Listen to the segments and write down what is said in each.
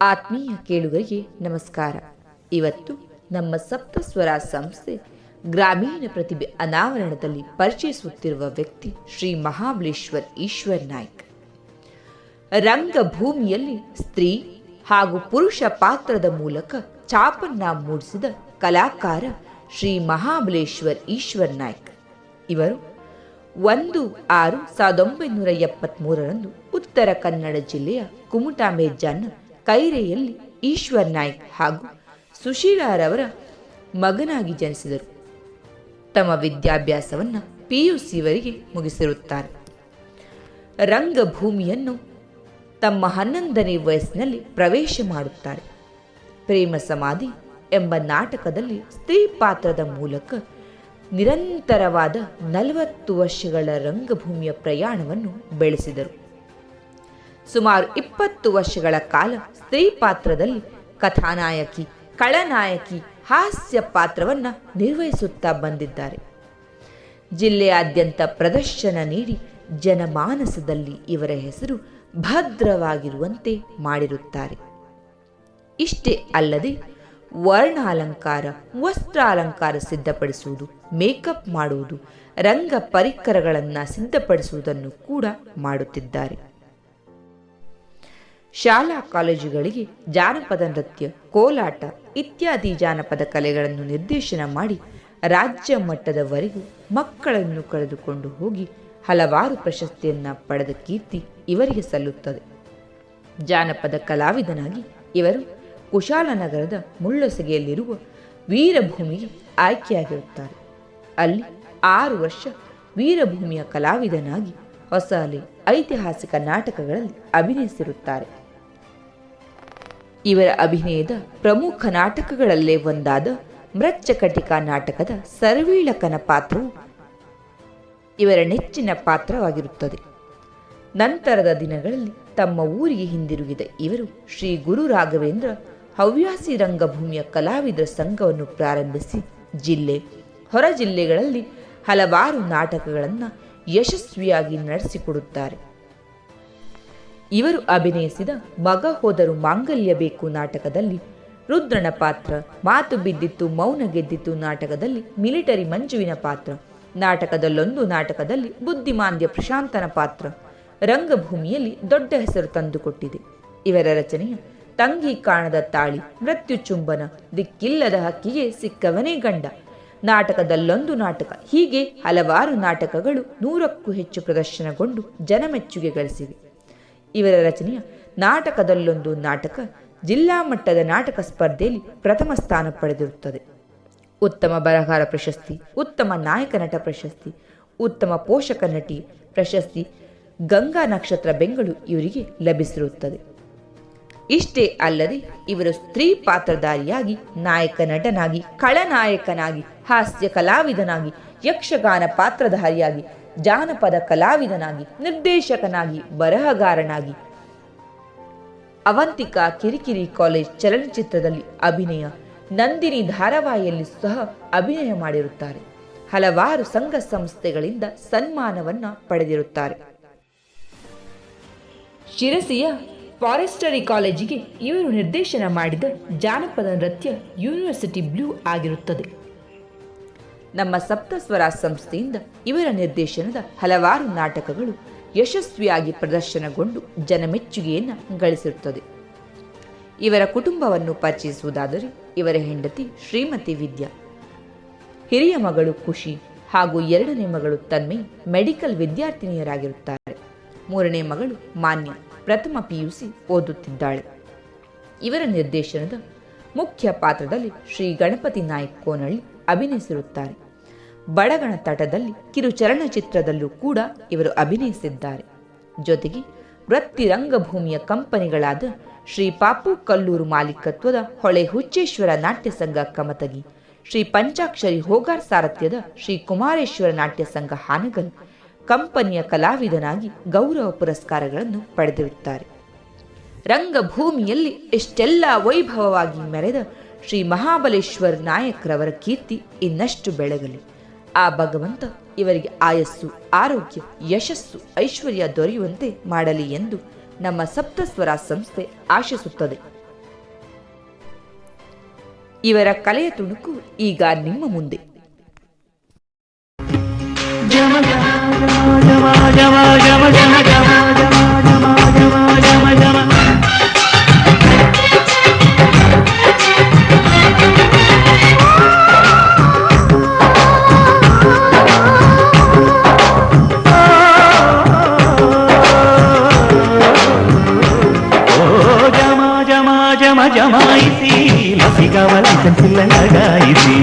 ಆತ್ಮೀಯ ಕೇಳುಗರಿಗೆ ನಮಸ್ಕಾರ. ಇವತ್ತು ನಮ್ಮ ಸಪ್ತಸ್ವರ ಸಂಸ್ಥೆ ಗ್ರಾಮೀಣ ಪ್ರತಿಭೆ ಅನಾವರಣದಲ್ಲಿ ಪರಿಚಯಿಸುತ್ತಿರುವ ವ್ಯಕ್ತಿ ಶ್ರೀ ಮಹಾಬಲೇಶ್ವರ್ ಈಶ್ವರ್ ನಾಯ್ಕ್. ರಂಗಭೂಮಿಯಲ್ಲಿ ಸ್ತ್ರೀ ಹಾಗೂ ಪುರುಷ ಪಾತ್ರದ ಮೂಲಕ ಚಾಪನ್ನ ಮೂಡಿಸಿದ ಕಲಾಕಾರ ಶ್ರೀ ಮಹಾಬಲೇಶ್ವರ್ ಈಶ್ವರ್ ನಾಯ್ಕ್. ಇವರು ಒಂದು ಆರು ಸಾವಿರದ ಒಂಬೈನೂರ ಎಪ್ಪತ್ಮೂರರಂದು ಉತ್ತರ ಕನ್ನಡ ಜಿಲ್ಲೆಯ ಕುಮಟಾ ಮೇಜಾನ್ನ ಕೈರೆಯಲ್ಲಿ ಈಶ್ವರ್ ನಾಯ್ಕ್ ಹಾಗೂ ಸುಶೀಲಾರವರ ಮಗನಾಗಿ ಜನಿಸಿದರು. ತಮ್ಮ ವಿದ್ಯಾಭ್ಯಾಸವನ್ನು ಪಿಯುಸಿವರೆಗೆ ಮುಗಿಸಿರುತ್ತಾರೆ. ರಂಗಭೂಮಿಯನ್ನು ತಮ್ಮ ಹನ್ನೊಂದನೇ ವಯಸ್ಸಿನಲ್ಲಿ ಪ್ರವೇಶ ಮಾಡುತ್ತಾರೆ. ಪ್ರೇಮ ಸಮಾಧಿ ಎಂಬ ನಾಟಕದಲ್ಲಿ ಸ್ತ್ರೀ ಪಾತ್ರದ ಮೂಲಕ ನಿರಂತರವಾದ ನಲವತ್ತು ವರ್ಷಗಳ ರಂಗಭೂಮಿಯ ಪ್ರಯಾಣವನ್ನು ಬೆಳೆಸಿದರು. ಸುಮಾರು ಇಪ್ಪತ್ತು ವರ್ಷಗಳ ಕಾಲ ಸ್ತ್ರೀ ಪಾತ್ರದಲ್ಲಿ ಕಥಾನಾಯಕಿ ಕಳನಾಯಕಿ ಹಾಸ್ಯ ಪಾತ್ರವನ್ನು ನಿರ್ವಹಿಸುತ್ತಾ ಬಂದಿದ್ದಾರೆ. ಜಿಲ್ಲೆಯಾದ್ಯಂತ ಪ್ರದರ್ಶನ ನೀಡಿ ಜನಮಾನಸದಲ್ಲಿ ಇವರ ಹೆಸರು ಭದ್ರವಾಗಿರುವಂತೆ ಮಾಡಿರುತ್ತಾರೆ. ಇಷ್ಟೇ ಅಲ್ಲದೆ ವರ್ಣಾಲಂಕಾರ, ವಸ್ತ್ರಾಲಂಕಾರ ಸಿದ್ಧಪಡಿಸುವುದು, ಮೇಕಪ್ ಮಾಡುವುದು, ರಂಗ ಪರಿಕರಗಳನ್ನು ಸಿದ್ಧಪಡಿಸುವುದನ್ನು ಕೂಡ ಮಾಡುತ್ತಿದ್ದಾರೆ. ಶಾಲಾ ಕಾಲೇಜುಗಳಿಗೆ ಜಾನಪದ ನೃತ್ಯ, ಕೋಲಾಟ ಇತ್ಯಾದಿ ಜಾನಪದ ಕಲೆಗಳನ್ನು ನಿರ್ದೇಶನ ಮಾಡಿ ರಾಜ್ಯ ಮಟ್ಟದವರೆಗೂ ಮಕ್ಕಳನ್ನು ಕರೆದುಕೊಂಡು ಹೋಗಿ ಹಲವಾರು ಪ್ರಶಸ್ತಿಯನ್ನು ಪಡೆದ ಕೀರ್ತಿ ಇವರಿಗೆ ಸಲ್ಲುತ್ತದೆ. ಜಾನಪದ ಕಲಾವಿದನಾಗಿ ಇವರು ಕುಶಾಲನಗರದ ಮುಳ್ಳಸಗೆಯಲ್ಲಿರುವ ವೀರಭೂಮಿಗೆ ಆಯ್ಕೆಯಾಗಿರುತ್ತಾರೆ. ಅಲ್ಲಿ ಆರು ವರ್ಷ ವೀರಭೂಮಿಯ ಕಲಾವಿದನಾಗಿ ಹೊಸ ಐತಿಹಾಸಿಕ ನಾಟಕಗಳಲ್ಲಿ ಅಭಿನಯಿಸಿರುತ್ತಾರೆ. ಇವರ ಅಭಿನಯದ ಪ್ರಮುಖ ನಾಟಕಗಳಲ್ಲೇ ಒಂದಾದ ಮೃಚ್ಚಕಟಿಕ ನಾಟಕದ ಸರ್ವೀಳಕನ ಪಾತ್ರವು ಇವರ ನೆಚ್ಚಿನ ಪಾತ್ರವಾಗಿರುತ್ತದೆ. ನಂತರದ ದಿನಗಳಲ್ಲಿ ತಮ್ಮ ಊರಿಗೆ ಹಿಂದಿರುಗಿದ ಇವರು ಶ್ರೀ ಗುರು ರಾಘವೇಂದ್ರ ಹವ್ಯಾಸಿ ರಂಗಭೂಮಿಯ ಕಲಾವಿದರ ಸಂಘವನ್ನು ಪ್ರಾರಂಭಿಸಿ ಜಿಲ್ಲೆ, ಹೊರ ಜಿಲ್ಲೆಗಳಲ್ಲಿ ಹಲವಾರು ನಾಟಕಗಳನ್ನು ಯಶಸ್ವಿಯಾಗಿ ನಡೆಸಿಕೊಡುತ್ತಾರೆ. ಇವರು ಅಭಿನಯಿಸಿದ ಮಗ ಹೋದರು ಮಾಂಗಲ್ಯ ಬೇಕು ನಾಟಕದಲ್ಲಿ. ರುದ್ರನ ಪಾತ್ರ, ಮಾತು ಬಿದ್ದಿತ್ತು, ಮೌನ ಗೆದ್ದಿತ್ತು ನಾಟಕದಲ್ಲಿ ಮಿಲಿಟರಿ ಮಂಜುವಿನ ಪಾತ್ರ. ನಾಟಕದಲ್ಲೊಂದು ನಾಟಕದಲ್ಲಿ ಬುದ್ಧಿಮಾಂದ್ಯ ಪ್ರಶಾಂತನ ಪಾತ್ರ. ರಂಗಭೂಮಿಯಲ್ಲಿ ದೊಡ್ಡ ಹೆಸರು ತಂದುಕೊಟ್ಟಿದೆ. ಇವರ ರಚನೆಯ ತಂಗಿ ಕಾಣದ ತಾಳಿ, ಮೃತ್ಯು ಚುಂಬನ, ದಿಕ್ಕಿಲ್ಲದ ಹಕ್ಕಿಗೆ ಸಿಕ್ಕವನೇ ಗಂಡ. ನಾಟಕದಲ್ಲೊಂದು ನಾಟಕ, ಹೀಗೆ ಹಲವಾರು ನಾಟಕಗಳು ನೂರಕ್ಕೂ ಹೆಚ್ಚು ಪ್ರದರ್ಶನಗೊಂಡು ಜನಮೆಚ್ಚುಗೆ ಗಳಿಸಿವೆ. ಇವರ ರಚನೆಯ ನಾಟಕದಲ್ಲೊಂದು ನಾಟಕ ಜಿಲ್ಲಾ ಮಟ್ಟದ ನಾಟಕ ಸ್ಪರ್ಧೆಯಲ್ಲಿ ಪ್ರಥಮ ಸ್ಥಾನ ಪಡೆದಿರುತ್ತದೆ. ಉತ್ತಮ ಬರಹಗಾರ ಪ್ರಶಸ್ತಿ, ಉತ್ತಮ ನಾಯಕ ನಟ ಪ್ರಶಸ್ತಿ, ಉತ್ತಮ ಪೋಷಕ ನಟಿ ಪ್ರಶಸ್ತಿ, ಗಂಗಾ ನಕ್ಷತ್ರ ಬೆಂಗಳು ಇವರಿಗೆ ಲಭಿಸಿರುತ್ತದೆ. ಇಷ್ಟೇ ಅಲ್ಲದೆ ಇವರು ಸ್ತ್ರೀ ಪಾತ್ರಧಾರಿಯಾಗಿ, ನಾಯಕ ನಟನಾಗಿ, ಖಳನಾಯಕನಾಗಿ, ಹಾಸ್ಯ ಕಲಾವಿದನಾಗಿ, ಯಕ್ಷಗಾನ ಪಾತ್ರಧಾರಿಯಾಗಿ ಜಾನಪದ ಕಲಾವಿದನಾಗಿ, ನಿರ್ದೇಶಕನಾಗಿ, ಬರಹಗಾರನಾಗಿ. ಅವಂತಿಕಾ ಕಿರಿಕಿರಿ ಕಾಲೇಜ್ ಚಲನಚಿತ್ರದಲ್ಲಿ ಅಭಿನಯ, ನಂದಿನಿ ಧಾರಾವಾಹಿಯಲ್ಲಿ ಸಹ ಅಭಿನಯ ಮಾಡಿರುತ್ತಾರೆ. ಹಲವಾರು ಸಂಘ ಸಂಸ್ಥೆಗಳಿಂದ ಸನ್ಮಾನವನ್ನ ಪಡೆದಿರುತ್ತಾರೆ. ಶಿರಸಿಯ ಫಾರೆಸ್ಟರಿ ಕಾಲೇಜಿಗೆ ಇವರು ನಿರ್ದೇಶನ ಮಾಡಿದ ಜಾನಪದ ನೃತ್ಯ ಯೂನಿವರ್ಸಿಟಿ ಬ್ಲೂ ಆಗಿರುತ್ತದೆ. ನಮ್ಮ ಸಪ್ತಸ್ವರ ಸಂಸ್ಥೆಯಿಂದ ಇವರ ನಿರ್ದೇಶನದ ಹಲವಾರು ನಾಟಕಗಳು ಯಶಸ್ವಿಯಾಗಿ ಪ್ರದರ್ಶನಗೊಂಡು ಜನಮೆಚ್ಚುಗೆಯನ್ನು ಗಳಿಸಿರುತ್ತದೆ. ಇವರ ಕುಟುಂಬವನ್ನು ಪರಿಚಯಿಸುವುದಾದರೆ ಇವರ ಹೆಂಡತಿ ಶ್ರೀಮತಿ ವಿದ್ಯಾ. ಹಿರಿಯ ಮಗಳು ಖುಷಿ ಹಾಗೂ ಎರಡನೇ ಮಗಳು ತನ್ಮೆ ಮೆಡಿಕಲ್ ವಿದ್ಯಾರ್ಥಿನಿಯರಾಗಿರುತ್ತಾರೆ. ಮೂರನೇ ಮಗಳು ಮಾನ್ಯ ಪ್ರಥಮ ಪಿಯುಸಿ ಓದುತ್ತಿದ್ದಾಳೆ. ಇವರ ನಿರ್ದೇಶನದ ಮುಖ್ಯ ಪಾತ್ರದಲ್ಲಿ ಶ್ರೀ ಗಣಪತಿ ನಾಯ್ಕ ಕೋನಳ್ಳಿ ಅಭಿನಯಿಸಿರುತ್ತಾರೆ. ಬಡಗಣ ತಟದಲ್ಲಿ ಕಿರು ಚಲನಚಿತ್ರದಲ್ಲೂ ಕೂಡ ಇವರು ಅಭಿನಯಿಸಿದ್ದಾರೆ. ಜೊತೆಗೆ ವೃತ್ತಿ ರಂಗಭೂಮಿಯ ಕಂಪನಿಗಳಾದ ಶ್ರೀ ಪಾಪು ಕಲ್ಲೂರು ಮಾಲೀಕತ್ವದ ಹೊಳೆ ಹುಚ್ಚೇಶ್ವರ ನಾಟ್ಯ ಸಂಘ ಕಮತಗಿ, ಶ್ರೀ ಪಂಚಾಕ್ಷರಿ ಹೋಗಾರ್ ಸಾರಥ್ಯದ ಶ್ರೀ ಕುಮಾರೇಶ್ವರ ನಾಟ್ಯ ಸಂಘ ಹಾನಗಲ್ ಕಂಪನಿಯ ಕಲಾವಿದನಾಗಿ ಗೌರವ ಪುರಸ್ಕಾರಗಳನ್ನು ಪಡೆದಿರುತ್ತಾರೆ. ರಂಗಭೂಮಿಯಲ್ಲಿ ಎಷ್ಟೆಲ್ಲ ವೈಭವವಾಗಿ ಮೆರೆದ ಶ್ರೀ ಮಹಾಬಲೇಶ್ವರ್ ನಾಯಕ್ರವರ ಕೀರ್ತಿ ಇನ್ನಷ್ಟು ಬೆಳಗಲಿ. ಆ ಭಗವಂತ ಇವರಿಗೆ ಆಯಸ್ಸು, ಆರೋಗ್ಯ, ಯಶಸ್ಸು, ಐಶ್ವರ್ಯ ದೊರೆಯುವಂತೆ ಮಾಡಲಿ ಎಂದು ನಮ್ಮ ಸಪ್ತಸ್ವರ ಸಂಸ್ಥೆ ಆಶಿಸುತ್ತದೆ. ಇವರ ಕಲೆಯ ತುಣುಕು ಈಗ ನಿಮ್ಮ ಮುಂದೆ. ఓ ఇసిగా వలసిన పిల్లగా ఇది.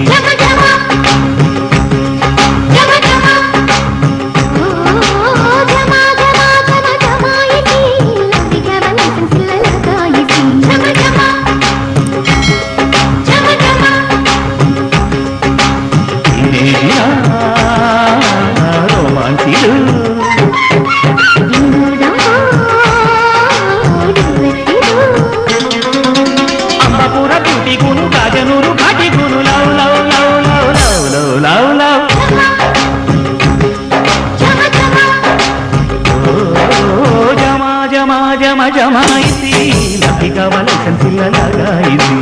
జమ జమ జమాయిసి లసిగవల పిల్ల లగాయిసి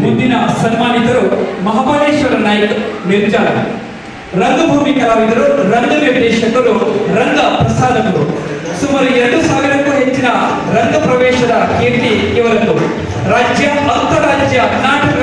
ಮುಂದಿನ ಸನ್ಮಾನಿತರು ಮಹಾಬಲೇಶ್ವರ ನಾಯ್ಕ್ ನಿರ್ಜಾಲ ರಂಗಭೂಮಿ ಕಲಾವಿದರು ರಂಗ ನಿರ್ದೇಶಕರು ರಂಗ ಪ್ರಸಾದಕರು ಸುಮಾರು ಎರಡು ಸಾವಿರಕ್ಕೂ ಹೆಚ್ಚಿನ ರಂಗ ಪ್ರವೇಶದ ಕೀರ್ತಿ ಇವರದ್ದು ರಾಜ್ಯ ಅಂತಾರಾಜ್ಯ ನಾಟಕಗಳ